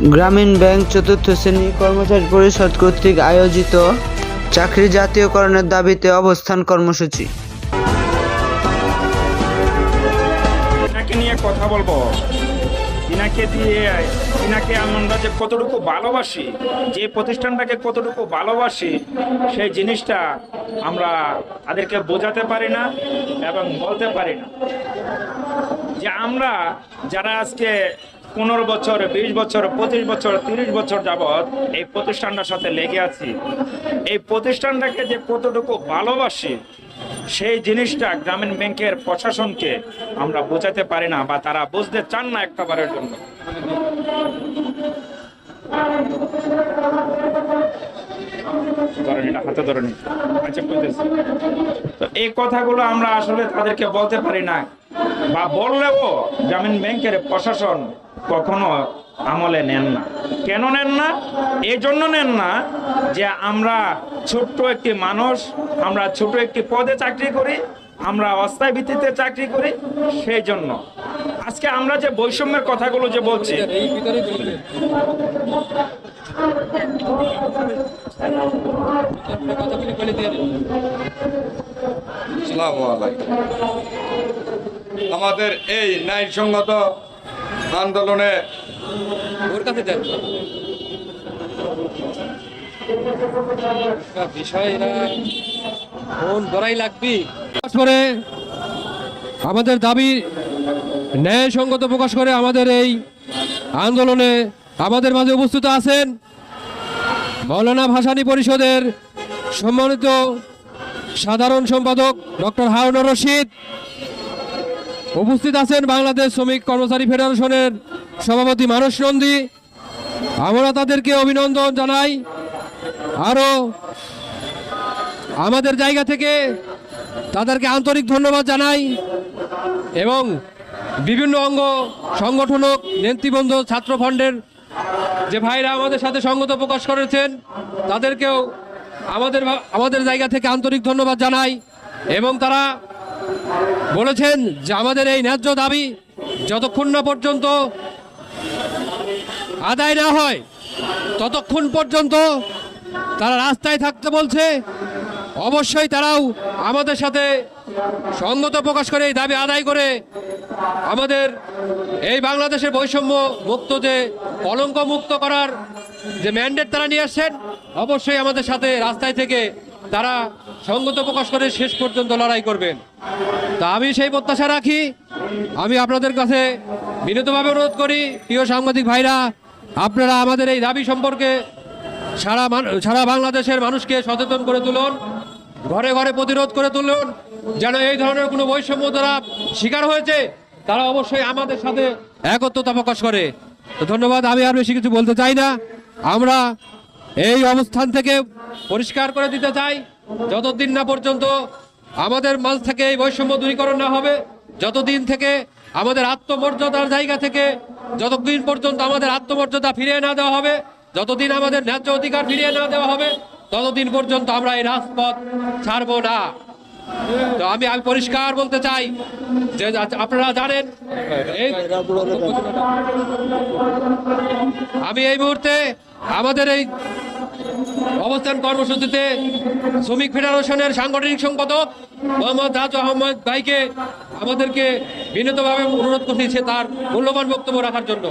গ্রামীণ ব্যাংক চতুর্থ শ্রেণি কর্মচারী পরিষদ কর্তৃক আয়োজিত চাকরি জাতীয়করণের দাবিতে অবস্থান কর্মসূচি। নিয়ে কথা বলব। তিনাকে দিয়ে তিনাকে আমরা যে কতটুকু ভালোবাসি, যে প্রতিষ্ঠানটাকে কতটুকু ভালোবাসি, সেই জিনিসটা আমরা তাদেরকে বোঝাতে পারি না এবং বলতে পারি না। যে আমরা যারা আজকে পনেরো বছর, বিশ বছর, পঁচিশ বছর, তিরিশ বছর যাবৎ এই প্রতিষ্ঠানটার সাথে লেগে আছি। এই প্রতিষ্ঠানটাকে যে কতটুকু ভালোবাসি, সেই জিনিসটা গ্রামীণ ব্যাংকের প্রশাসনকে আমরা বোঝাতে পারি না বা তারা বুঝতে চান না একটাবারের জন্য। আচ্ছা তো এই কথাগুলো আমরা আসলে তাদেরকে বলতে পারি না বা বললেও গ্রামীণ ব্যাংকের প্রশাসন কখনো আমলে নেন না। কেন নেন না? এই জন্য নেন না যে আমরা ছোট্ট একটি মানুষ, আমরা ছোট একটি পদে চাকরি করি, আমরা অস্থায়ী ভিত্তিতে চাকরি করি সেই জন্য আজকে আমরা যে বৈষম্যের কথাগুলো যে বলছি আমাদের এই ন্যায়সঙ্গত আন্দোলনে করে আমাদের দাবি ন্যায়সঙ্গত প্রকাশ করে আমাদের এই আন্দোলনে আমাদের মাঝে উপস্থিত আছেন মৌলানা ভাসানী পরিষদের সম্মানিত সাধারণ সম্পাদক ডক্টর হারুন রশিদ। উপস্থিত আছেন বাংলাদেশ শ্রমিক কর্মচারী ফেডারেশনের সভাপতি মানস নন্দী। আমরা তাদেরকে অভিনন্দন জানাই। আরও আমাদের জায়গা থেকে তাদেরকে আন্তরিক ধন্যবাদ জানাই এবং বিভিন্ন অঙ্গ সংগঠনক, নেতৃবৃন্দ, ছাত্র ফন্ডের যে ভাইরা আমাদের সাথে সঙ্গত প্রকাশ করেছেন, তাদেরকেও আমাদের আমাদের জায়গা থেকে আন্তরিক ধন্যবাদ জানাই এবং তারা বলেছেন যে আমাদের এই ন্যায্য দাবি যতক্ষণ না পর্যন্ত আদায় না হয়, ততক্ষণ পর্যন্ত তারা রাস্তায় থাকতে বলছে। অবশ্যই তারাও আমাদের সাথে সঙ্গত প্রকাশ করে এই দাবি আদায় করে আমাদের এই বাংলাদেশের বৈষম্য মুক্ত যে কলঙ্ক মুক্ত করার যে ম্যান্ডেট তারা নিয়ে আসছেন, অবশ্যই আমাদের সাথে রাস্তায় থেকে তারা সঙ্গত প্রকাশ করে শেষ পর্যন্ত লড়াই করবেন। তা আমি সেই প্রত্যাশা রাখি। আমি আপনাদের কাছে বিনীতভাবে অনুরোধ করি, প্রিয় সাংবাদিক ভাইরা, আপনারা আমাদের এই দাবি সম্পর্কে সারা সারা বাংলাদেশের মানুষকে সচেতন করে তুলুন, ঘরে ঘরে প্রতিরোধ করে তুলুন, যেন এই ধরনের কোনো বৈষম্য তারা শিকার হয়েছে, তারা অবশ্যই আমাদের সাথে একত্রতা প্রকাশ করে। তো ধন্যবাদ, আমি আর বেশি কিছু বলতে চাই না। আমরা এই অবস্থান থেকে পরিষ্কার করে দিতে চাই। যতদিন না পর্যন্ত আমাদের মাঝ থেকে এই বৈষম্য দূরীকরণ না হবে, যতদিন থেকে আমাদের আত্মমর্যাদার জায়গা থেকে যতদিন পর্যন্ত আমাদের আত্মমর্যাদা ফিরিয়ে না দেওয়া হবে, যতদিন আমাদের ন্যায্য অধিকার ফিরিয়ে না দেওয়া হবে, ততদিন পর্যন্ত আমরা এই রাজপথ ছাড়বো না। তো আমি আমি পরিষ্কার বলতে চাই যে আপনারা জানেন আমি এই মুহূর্তে আমাদের এই অবস্থান কর্মসূচিতে শ্রমিক ফেডারেশনের সাংগঠনিক সম্পাদক মোহাম্মদ রাজ আহমদ ভাইকে আমাদেরকে বিনীতভাবে অনুরোধ করেছে তার মূল্যবান বক্তব্য রাখার জন্য।